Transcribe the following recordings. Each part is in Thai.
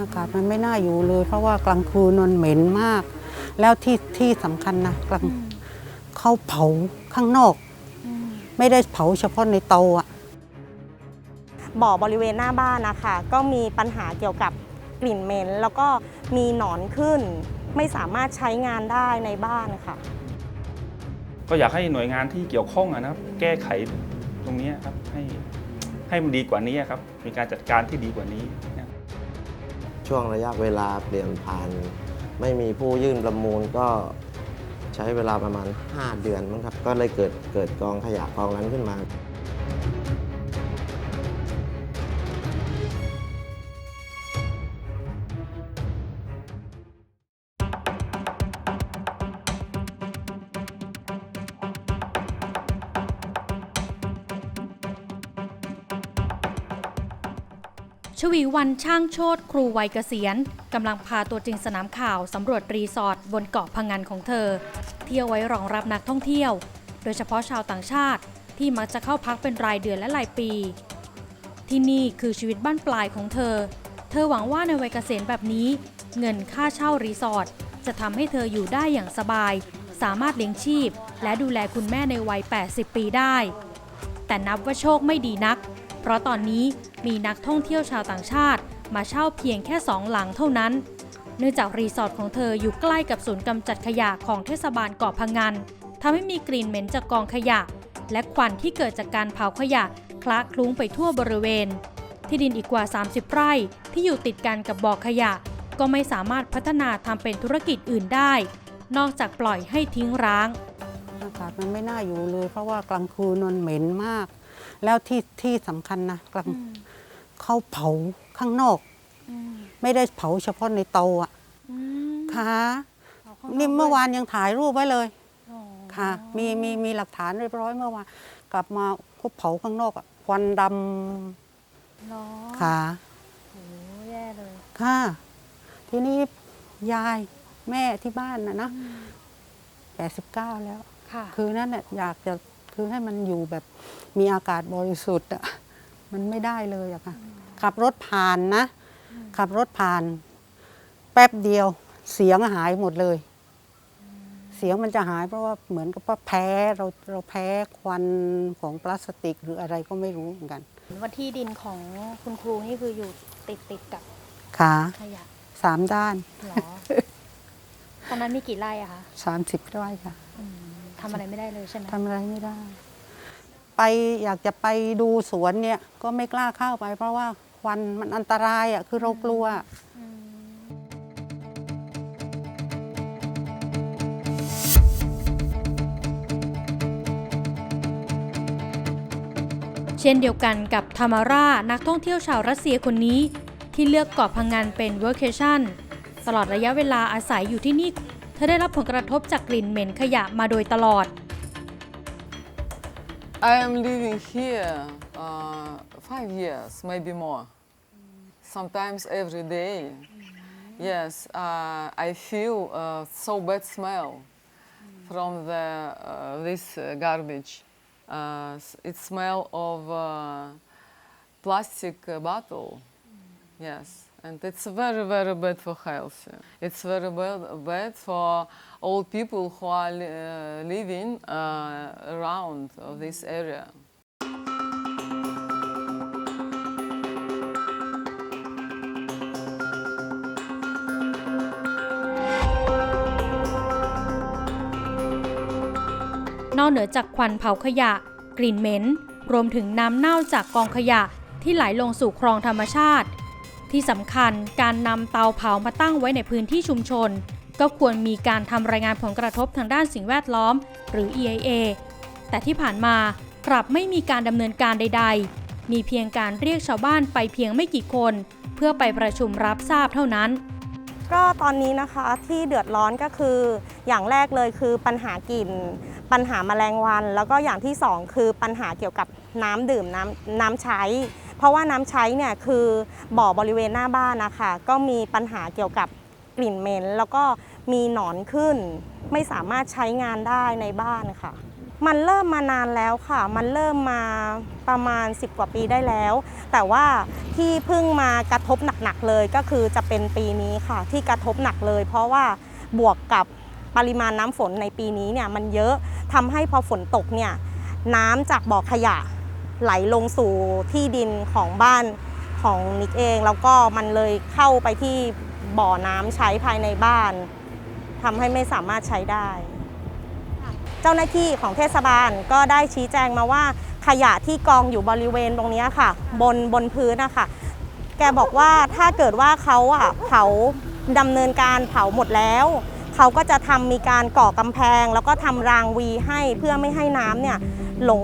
อากาศมันไม่น่าอยู่เลย เพราะว่ากลางคืนมันเหม็นมาก แล้วที่ที่สำคัญนะกลางเขาเผาข้างนอก ไม่ได้เผาเฉพาะในเตาอะบ่อบริเวณหน้าบ้านนะคะก็มีปัญหาเกี่ยวกับกลิ่นเหม็น แล้วก็มีหนอนขึ้น ไม่สามารถใช้งานได้ในบ้านค่ะ ก็อยากให้หน่วยงานที่เกี่ยวข้องอะนะครับ แก้ไขตรงเนี้ยครับให้ให้มันดีกว่านี้ครับ มีการจัดการที่ดีกว่านี้นะ ช่วงระยะเวลาเปลี่ยนผ่าน ไม่มีผู้ยื่นประมูลก็ใช้เวลาประมาณ 5 เดือนมั้งครับ ก็เลยเกิดเกิดกองขยะกองนั้นขึ้นมา ชวีวันช่างโชตครูวัยเกษียณกำลังพาตัวจริงสนามข่าวสำรวจรีสอร์ทบนเกาะพังงานของเธอ เที่ยวไว้รองรับนักท่องเที่ยว โดยเฉพาะชาวต่างชาติ ที่มักจะเข้าพักเป็นรายเดือนและรายปี ที่นี่คือชีวิตบ้านปลายของเธอ เธอหวังว่าในวัยเกษียณแบบนี้ เงินค่าเช่ารีสอร์ทจะทำให้เธออยู่ได้อย่างสบาย สามารถเลี้ยงชีพ และดูแลคุณแม่ในวัย 80 ปีได้ แต่นับว่าโชคไม่ดีนัก ราะตอนนี้มีนักท่องเที่ยวชาวต่างชาติ มาเช่าเพียงแค่สองหลังเท่านั้น เนื่องจากรีสอร์ทของเธออยู่ใกล้กับศูนย์กำจัดขยะของเทศบาลเกาะพังงานทำให้มีกลิ่นเหม็นจากกองขยะ และควันที่เกิดจากการเผาขยะคละคลุ้งไปทั่วบริเวณ ที่ดินอีกกว่า 30 ไร่ที่อยู่ติดกันกับบ่อขยะ ก็ไม่สามารถพัฒนาทำเป็นธุรกิจอื่นได้ นอกจากปล่อยให้ทิ้งร้าง อากาศมันไม่น่าอยู่เลย เพราะว่ากลางคืนมันเหม็นมาก แล้วที่ที่สำคัญนะกลางเขาเผาข้างนอก ไม่ได้เผาเฉพาะในเตาอะค่ะนี่เมื่อวานยังถ่ายรูปไว้เลยค่ะ มีมีมีหลักฐานเรียบร้อยเมื่อวานกลับมาเขาเผาข้างนอกอะควันดำค่ะแย่เลยค่ะ ทีนี้ยายแม่ที่บ้านนะนะแปดสิบเก้าแล้วค่ะคือนั่นน่ะอยากจะ คือให้มันอยู่แบบมีอากาศบริสุทธิ์อะมันไม่ได้เลยอะค่ะขับรถผ่านนะ ขับรถผ่าน แป๊บเดียวเสียงหายหมดเลย เสียงมันจะหายเพราะว่าเหมือนกับว่าแพ้เราเราแพ้ควันของพลาสติกหรืออะไรก็ไม่รู้เหมือนกันว่าที่ดินของคุณครูนี่คืออยู่ติดติดกับขาขยะสามด้านเหรอตอนนั้นมีกี่ไร่อะคะสามสิบไร่ค่ะ ทำอะไรไม่ได้เลยใช่ไหมทำอะไรไม่ได้ ไปอยากจะไปดูสวนเนี่ยก็ไม่กล้าเข้าไป เพราะว่าควันมันอันตรายอะคือเรากลัวเช่นเดียวกันกับทามาร่านักท่องเที่ยวชาวรัสเซียคนนี้ ที่เลือกเกาะพังงานเป็นเวอร์เคชั่นตลอดระยะเวลาอาศัยอยู่ที่นี่เธอได้รับผลกระทบจากกลิ่นเหม็นขยะมาโดยตลอด I am living here uh, five years, maybe more. Sometimes every day. Yes, uh, I feel uh, so bad smell from the uh, this uh, garbage. Uh, it smell of uh, plastic uh, bottle. Yes, and it's very very bad for health. It's very bad, bad for all people who are li- uh, living uh, around of this area. นอกเหนือจากควันเผาขยะ กลิ่นเหม็น รวมถึงน้ำเน่าจากกองขยะที่ไหลลงสู่คลองธรรมชาติ ที่สำคัญการนำเตาเผามาตั้งไว้ในพื้นที่ชุมชน ก็ควรมีการทำรายงานผลกระทบทางด้านสิ่งแวดล้อม หรือ EIA แต่ที่ผ่านมากลับไม่มีการดำเนินการใด ๆ มีเพียงการเรียกชาวบ้านไปเพียงไม่กี่คน เพื่อไปประชุมรับทราบเท่านั้น ก็ตอนนี้นะคะที่เดือดร้อนก็คือ อย่างแรกเลยคือปัญหากลิ่นปัญหาแมลงวัน แล้วก็อย่างที่สองคือปัญหาเกี่ยวกับน้ำดื่มน้ำน้ำใช้ เพราะว่าน้ำใช้เนี่ยคือบ่อบริเวณหน้าบ้านนะคะก็มีปัญหาเกี่ยวกับกลิ่นเหม็น แล้วก็มีหนอนขึ้น ไม่สามารถใช้งานได้ในบ้านค่ะ มันเริ่มมานานแล้วค่ะ มันเริ่มมาประมาณ 10 กว่าปีได้แล้ว แต่ว่าที่เพิ่งมากระทบหนักๆเลยก็คือจะเป็นปีนี้ค่ะ ที่กระทบหนักเลย เพราะว่าบวกกับปริมาณน้ำฝนในปีนี้เนี่ยมันเยอะทำให้พอฝนตกเนี่ยน้ำจากบ่อขยะ ไหลลงสู่ที่ดินของบ้านของนิกเอง แล้วก็มันเลยเข้าไปที่บ่อน้ำใช้ภายในบ้านทำให้ไม่สามารถใช้ได้ เจ้าหน้าที่ของเทศบาลก็ได้ชี้แจงมาว่าขยะที่กองอยู่บริเวณตรงนี้ค่ะ บนบนพื้นนะคะแกบอกว่าถ้าเกิดว่าเขาอะเผาดำเนินการเผาหมดแล้ว เขาก็จะทำมีการก่อกำแพง แล้วก็ทำรางวีให้เพื่อไม่ให้น้ำเนี่ย ลง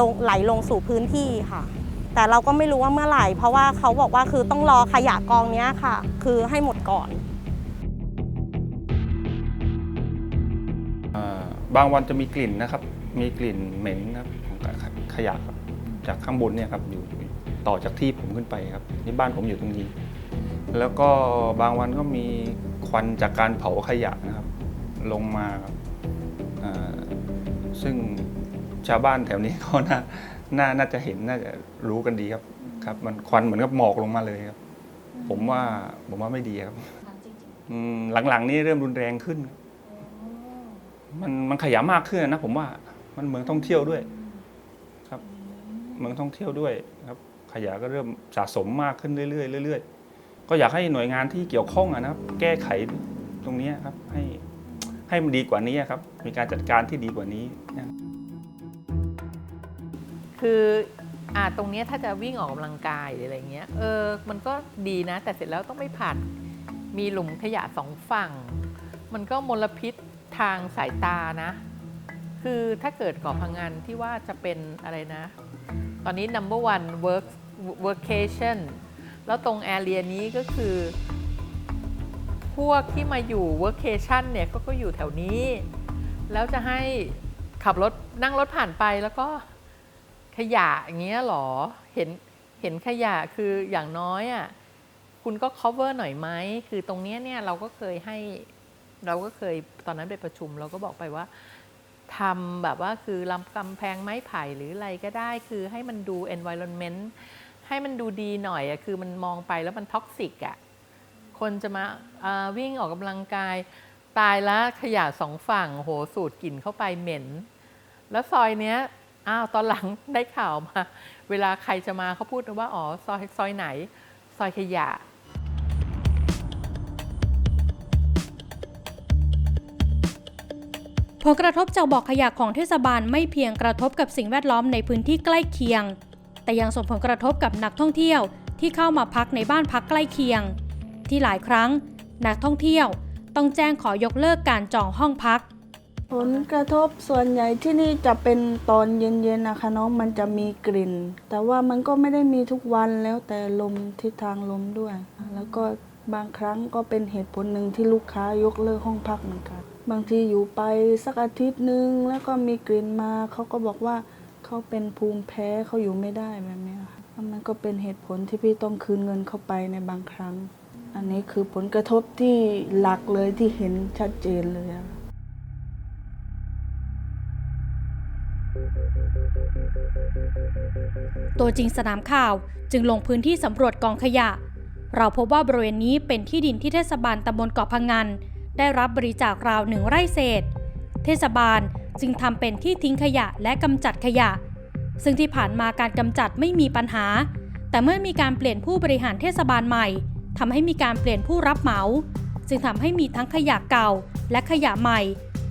ลงไหลลงสู่พื้นที่ค่ะ แต่เราก็ไม่รู้ว่าเมื่อไหร่ เพราะว่าเขาบอกว่าคือต้องรอขยะกองนี้ค่ะ คือให้หมดก่อนอบางวันจะมีกลิ่นนะครับ มีกลิ่นเหม็นนะครับของขยะครับ จากข้างบนเนี่ยครับอยู่ต่อจากที่ผมขึ้นไปครับนี่บ้านผมอยู่ตรงนี้ แล้วก็บางวันก็มีควันจากการเผาขยะนะครับ ลงมาครับอ่าซึ่ง ชาวบ้านแถวนี้ก็น่าน่าน่าจะเห็นน่าจะรู้กันดีครับครับ มันควันเหมือนกับหมอกลงมาเลยครับ ผมว่าผมว่าไม่ดีครับอืมหลังๆ นี้เริ่มรุนแรงขึ้นมันมันขยะมากขึ้นนะผมว่ามันเมืองท่องเที่ยวด้วยครับเมืองท่องเที่ยวด้วยครับขยะก็เริ่มสะสมมากขึ้นเรื่อยๆเรื่อยๆ ก็อยากให้หน่วยงานที่เกี่ยวข้องอะนะครับ แก้ไขตรงนี้ครับให้ให้มันดีกว่านี้ครับ มีการจัดการที่ดีกว่านี้นะครับ คืออ่าตรงนี้ถ้าจะวิ่งออกกำลังกายหรืออะไรเงี้ยเออมันก็ดีนะ แต่เสร็จแล้วต้องไม่ผ่านมีหลุมขยะสองฝั่ง มันก็มลพิษทางสายตานะ คือถ้าเกิดกาะพังงานที่ว่าจะเป็นอะไรนะ ตอนนี้ number one work workation แล้วตรงแอเรียนี้ก็คือ พวกที่มาอยู่ workation เนี่ยก็ก็อยู่แถวนี้ แล้วจะให้ขับรถนั่งรถผ่านไปแล้วก็ ขยะอย่างเงี้ยหรอเห็นเห็นขยะคืออย่างน้อยอะคุณก็ cover หน่อยไหมคือตรงเนี้ยเนี่ยเราก็เคยให้เราก็เคยตอนนั้นไปประชุม เราก็บอกไปว่าทำแบบว่าคือลำกำแพงไม้ไผ่หรืออะไรก็ได้ คือให้มันดู environment ให้มันดูดีหน่อยอะคือมันมองไปแล้วมันท็อกซิกอะคนจะมาวิ่งออกกำลังกายตายแล้วขยะสองฝั่งโหสูดกลิ่นเข้าไปเหม็น แล้วซอยเนี้ย อ้าวตอนหลังได้ข่าวมา เวลาใครจะมาเขาพูดว่าอ๋อซอยซอยไหน ซอยขยะ ผลกระทบจากบ่อขยะของเทศบาลไม่เพียงกระทบกับสิ่งแวดล้อมในพื้นที่ใกล้เคียง แต่ยังส่งผลกระทบกับนักท่องเที่ยวที่เข้ามาพักในบ้านพักใกล้เคียง ที่หลายครั้ง นักท่องเที่ยวต้องแจ้งขอยกเลิกการจองห้องพัก ผลกระทบส่วนใหญ่ที่นี่จะเป็นตอนเย็นๆนะคะน้องมันจะมีกลิ่น แต่ว่ามันก็ไม่ได้มีทุกวันแล้วแต่ลมทิศทางลมด้วย แล้วก็บางครั้งก็เป็นเหตุผลหนึ่งที่ลูกค้ายกเลิกห้องพักเหมือนกัน บางทีอยู่ไปสักอาทิตย์หนึ่งแล้วก็มีกลิ่นมาเขาก็บอกว่าเขาเป็นภูมิแพ้เขาอยู่ไม่ได้แบบนี้ค่ะมันก็เป็นเหตุผลที่พี่ต้องคืนเงินเข้าไปในบางครั้ง อันนี้คือผลกระทบที่หลักเลยที่เห็นชัดเจนเลยอะ ตัวจริงสนามข่าวจึงลงพื้นที่สำรวจกองขยะ เราพบว่าบริเวณนี้เป็นที่ดินที่เทศบาลตำบลเกาะพังงันได้รับบริจาคราวหนึ่งไร่เศษ เทศบาลจึงทำเป็นที่ทิ้งขยะและกำจัดขยะ ซึ่งที่ผ่านมาการกำจัดไม่มีปัญหา แต่เมื่อมีการเปลี่ยนผู้บริหารเทศบาลใหม่ทำให้มีการเปลี่ยนผู้รับเหมา จึงทำให้มีทั้งขยะเก่าและขยะใหม่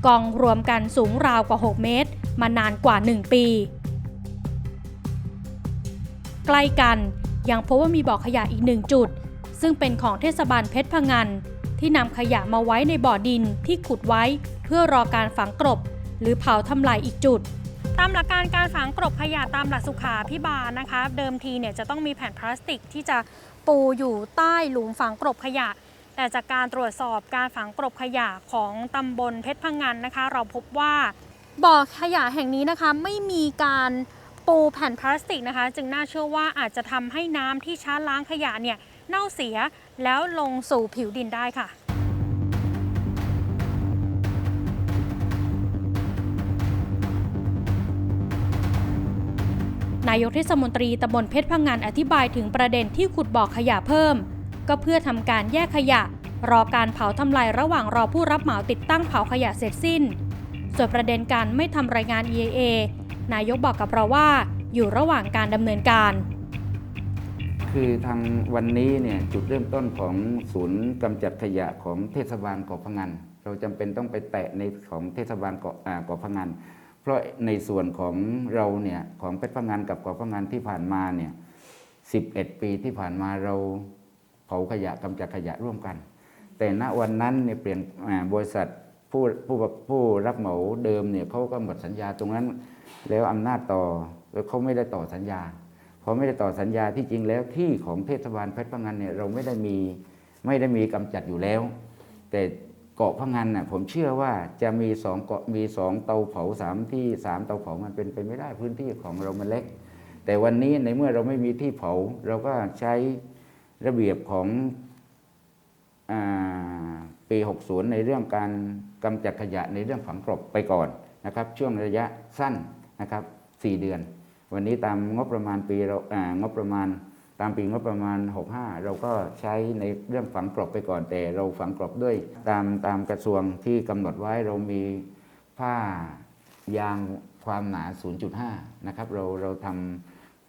กองรวมกันสูงราวกว่า 6 เมตร มานานกว่า 1 ปี ใกล้กันยังพบว่ามีบ่อขยะอีกหนึ่งจุด ซึ่งเป็นของเทศบาลเพชรพะงัน ที่นำขยะมาไว้ในบ่อดินที่ขุดไว้ เพื่อรอการฝังกลบ หรือเผาทำลายอีกจุดตามหลักการการฝังกลบขยะตามหลักสุขาพิบาลนะคะ เดิมทีเนี่ยจะต้องมีแผ่นพลาสติกที่จะปูอยู่ใต้หลุมฝังกลบขยะ แต่จากการตรวจสอบการฝังกลบขยะของตำบลเพชรพังงานนะคะ เราพบว่าบ่อขยะแห่งนี้นะคะไม่มีการ ปูแผ่นพลาสติกนะคะ จึงน่าเชื่อว่าอาจจะทำให้น้ำที่ช้าล้างขยะเนี่ยเน่าเสียแล้วลงสู่ผิวดินได้ค่ะคายกเทศมนตรีตำบลเพชรพังงานอธิบายถึงประเด็นที่ขุดบ่อขยะเพิ่ม ก็เพื่อทำการแยกขยะ รอการเผาทำลายระหว่างรอผู้รับเหมาติดตั้งเผาขยะเสร็จสิ้น ส่วนประเด็นการไม่ทำรายงาน EAA นายกบอกกับเราว่าอยู่ระหว่างการดำเนินการ คือทางวันนี้เนี่ยจุดเริ่มต้นของศูนย์กำจัดขยะของเทศบาลเกาะพะงันเราจำเป็นต้องไปแตะในของเทศบาลเกาะเกาะพะงันเพราะในส่วนของเราเนี่ยของเพชรพะงันกับเกาะพะงันที่ผ่านมาเนี่ย11 ปีที่ผ่านมาเราเผาขยะกำจัดขยะร่วมกัน แต่ณวันนั้นเนี่ยเปลี่ยนบริษัท ผู้ผู้ผู้รับเหมาเดิมเนี่ยเขาก็หมดสัญญาตรงนั้น แล้วอำนาจต่อแล้วเขาไม่ได้ต่อสัญญาพอไม่ได้ต่อสัญญาที่จริงแล้วที่ของเทศบาลเพชรพะงันเนี่ยเราไม่ได้มีไม่ได้มีกำจัดอยู่แล้ว แต่เกาะพะงันน่ะผมเชื่อว่าจะมีสองเกาะมีสองเตาเผาสามที่สามเตาเผามันเป็นไปไม่ได้พื้นที่ของเรามันเล็ก แต่วันนี้ในเมื่อเราไม่มีที่เผา เราก็ใช้ระเบียบของอา ปี 60 ในเรื่องการกำจัดขยะในเรื่องฝังกลบไปก่อนนะครับช่วงระยะสั้นนะครับ 4 เดือน วันนี้ตามงบประมาณปีเราอ่างบประมาณตามปีงบประมาณ 65 เราก็ใช้ในเรื่องฝังกลบไปก่อนแต่เราฝังกลบด้วยตามตามกระทรวงที่กำหนดไว้เรามีผ้ายางความหนา 0.5 นะครับ เราเราท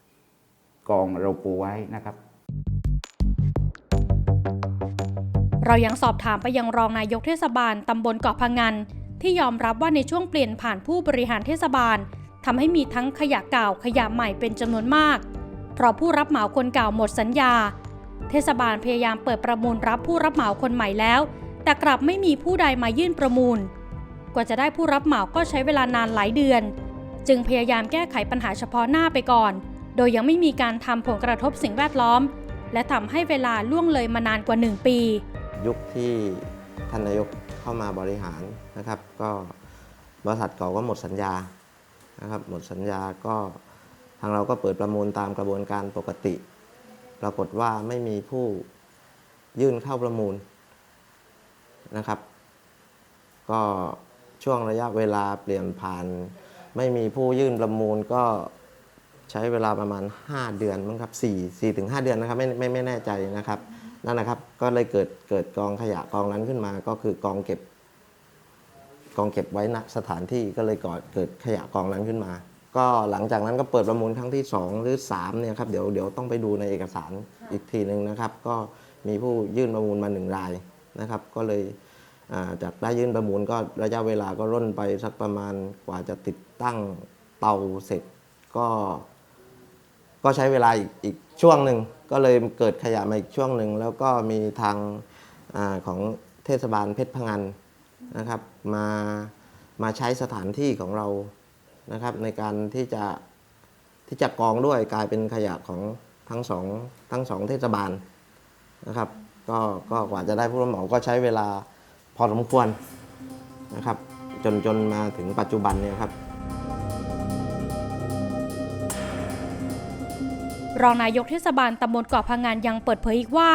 ำกองเราปูไว้นะครับ เรายังสอบถามไปยังรองนายกเทศบาลตำบลเกาะพังงัน ที่ยอมรับว่าในช่วงเปลี่ยนผ่านผู้บริหารเทศบาลทำให้มีทั้งขยะเก่าขยะใหม่เป็นจำนวนมาก เพราะผู้รับเหมาคนเก่าหมดสัญญา เทศบาลพยายามเปิดประมูลรับผู้รับเหมาคนใหม่แล้ว แต่กลับไม่มีผู้ใดมายื่นประมูล กว่าจะได้ผู้รับเหมาก็ใช้เวลานานหลายเดือน จึงพยายามแก้ไขปัญหาเฉพาะหน้าไปก่อน โดยยังไม่มีการทำผลกระทบสิ่งแวดล้อม และทำให้เวลาล่วงเลยมานานกว่า 1 ปี ยุคที่ท่านนายกเข้ามาบริหารนะครับ ก็บริษัทเก่าก็หมดสัญญานะครับ หมดสัญญาก็ทางเราก็เปิดประมูลตามกระบวนการปกติ ปรากฏว่าไม่มีผู้ยื่นเข้าประมูลนะครับ ก็ช่วงระยะเวลาเปลี่ยนผ่าน ไม่มีผู้ยื่นประมูลก็ใช้เวลาประมาณ 5 เดือนมั้งครับ4 4ถึง5เดือนนะครับไม่ไม่ไม่แน่ใจนะครับ นั่นนะครับ ก็เลยเกิดเกิดกองขยะกองนั้นขึ้นมา ก็คือกองเก็บ กองเก็บไว้ณสถานที่ก็เลยก่อเกิดขยะกองนั้นขึ้นมา ก็หลังจากนั้นก็เปิดประมูลครั้งที่ 2 หรือ3เนี่ยครับเดี๋ยวเดี๋ยวต้องไปดูในเอกสารอีกทีหนึ่งนะครับ ก็มีผู้ยื่นประมูลมาหนึ่งรายนะครับ ก็เลยอ่าจากได้ยื่นประมูลก็ระยะเวลาก็ร่นไปสักประมาณกว่าจะติดตั้งเตาเสร็จก็ ก็ใช้เวลาอีกอีกช่วงหนึ่งก็เลยเกิดขยะมาอีกช่วงหนึ่งแล้วก็มีทางอของเทศบาลเพชรพงันนะครับ มามาใช้สถานที่ของเรานะครับ ในการที่จะที่จะกองด้วยกลายเป็นขยะของทั้งสองทั้งสองเทศบาลนะครับก็ก็กว่าจะได้ผู้รับเหมาก็ใช้เวลาพอสมควรนะครับ จนจนมาถึงปัจจุบันเนี่ยครับ รองนายกเทศบาลตำบลเกาะพังงานยังเปิดเผยอีกว่า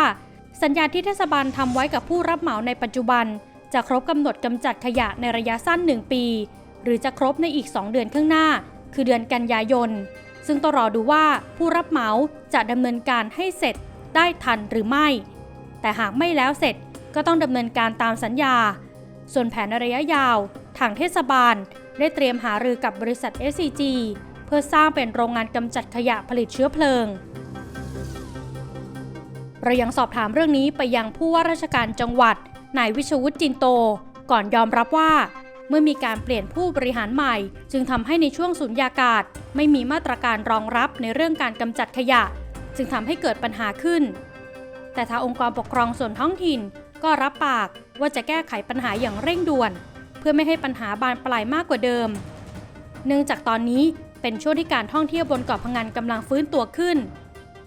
สัญญาที่เทศบาลทำไว้กับผู้รับเหมาในปัจจุบัน จะครบกำหนดกำจัดขยะในระยะสั้น 1 ปี หรือจะครบในอีก 2 เดือนข้างหน้า คือเดือนกันยายน ซึ่งต้องรอดูว่าผู้รับเหมาจะดำเนินการให้เสร็จได้ทันหรือไม่ แต่หากไม่แล้วเสร็จก็ต้องดำเนินการตามสัญญา ส่วนแผนระยะยาว ทางเทศบาล ได้เตรียมหารือกับบริษัท SCG พื่อสร้างเป็นโรงงานกำจัดขยะผลิตเชื้อเพลิงเรายังสอบถามเรื่องนี้ไปยังผู้ว่าราชการจังหวัดนายวิชวุฒิจินโต ก่อนยอมรับว่า เมื่อมีการเปลี่ยนผู้บริหารใหม่ จึงทำให้ในช่วงสุญญากาศ ไม่มีมาตรการรองรับในเรื่องการกำจัดขยะ จึงทำให้เกิดปัญหาขึ้น แต่ทางองค์กรปกครองส่วนท้องถิ่น ก็รับปากว่าจะแก้ไขปัญหาอย่างเร่งด่วน เพื่อไม่ให้ปัญหาบานปลายมากกว่าเดิม เนื่องจากตอนนี้ เป็นช่วงที่การท่องเที่ยวบนเกาะพังงันกำลังฟื้นตัวขึ้น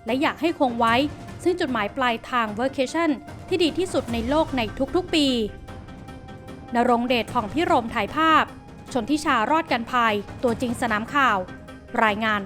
และอยากให้คงไว้ ซึ่งจุดหมายปลายทาง Workation ที่ดีที่สุดในโลกในทุกๆปีนรงเดชผ่องพิรมถ่ายภาพ ชนทิชารอดกันภัยตัวจริงสนามข่าว รายงาน